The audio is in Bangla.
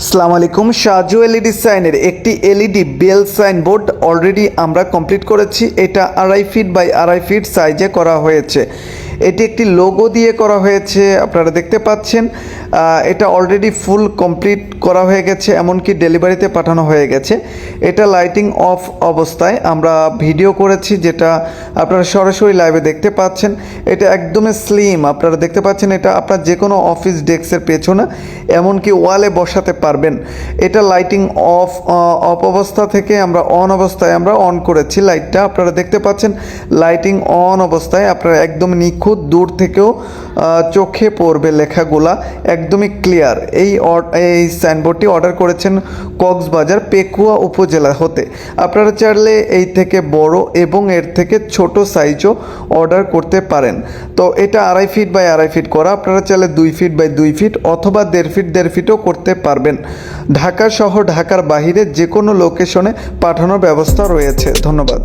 আসসালামু আলাইকুম, সাজু এলইডি সাইনের একটি LED bell sign board already আমরা কমপ্লিট করেছি। এটা আড়াই ফিট বাই আড়াই ফিট সাইজে করা হয়েছে। এটি একটি লোগো দিয়ে করা হয়েছে, আপনারা দেখতে পাচ্ছেন। এটা অলরেডি ফুল কমপ্লিট করা হয়ে গেছে, এমনকি ডেলিভারিতে পাঠানো হয়ে গেছে। এটা লাইটিং অফ অবস্থায়। আমরা ভিডিও করেছি যেটা আপনারা সরাসরি লাইভে দেখতে পাচ্ছেন। এটা একদমই স্লিম আপনারা দেখতে পাচ্ছেন এটা আপনার যে কোনো অফিস ডেস্কের পেছনে, এমনকি ওয়ালে বসাতে পারবেন। এটা লাইটিং অফ অফ অবস্থা থেকে আমরা অন অবস্থায় আমরা অন করেছি লাইটটা আপনারা দেখতে পাচ্ছেন লাইটিং অন অবস্থায়। আপনারা একদম নিখুঁত দূর থেকেও চোখে পড়বে লেখাগুলা। একদমই ক্লিয়ার এই এই সাইনবোর্ডটি অর্ডার করেছেন কক্সবাজার পেকুয়া উপজেলা হতে। আপনারা চাইলে এই থেকে বড় এবং এর থেকে ছোট সাইজও অর্ডার করতে পারেন। তো এটা আড়াই ফিট বাই আড়াই ফিট করা। আপনারা চাইলে দুই ফিট বাই দুই ফিট অথবা দেড় ফিট দেড় ফিটও করতে পারবেন। ঢাকা সহ ঢাকার বাহিরে যে কোনো লোকেশনে পাঠানোর ব্যবস্থা রয়েছে। ধন্যবাদ।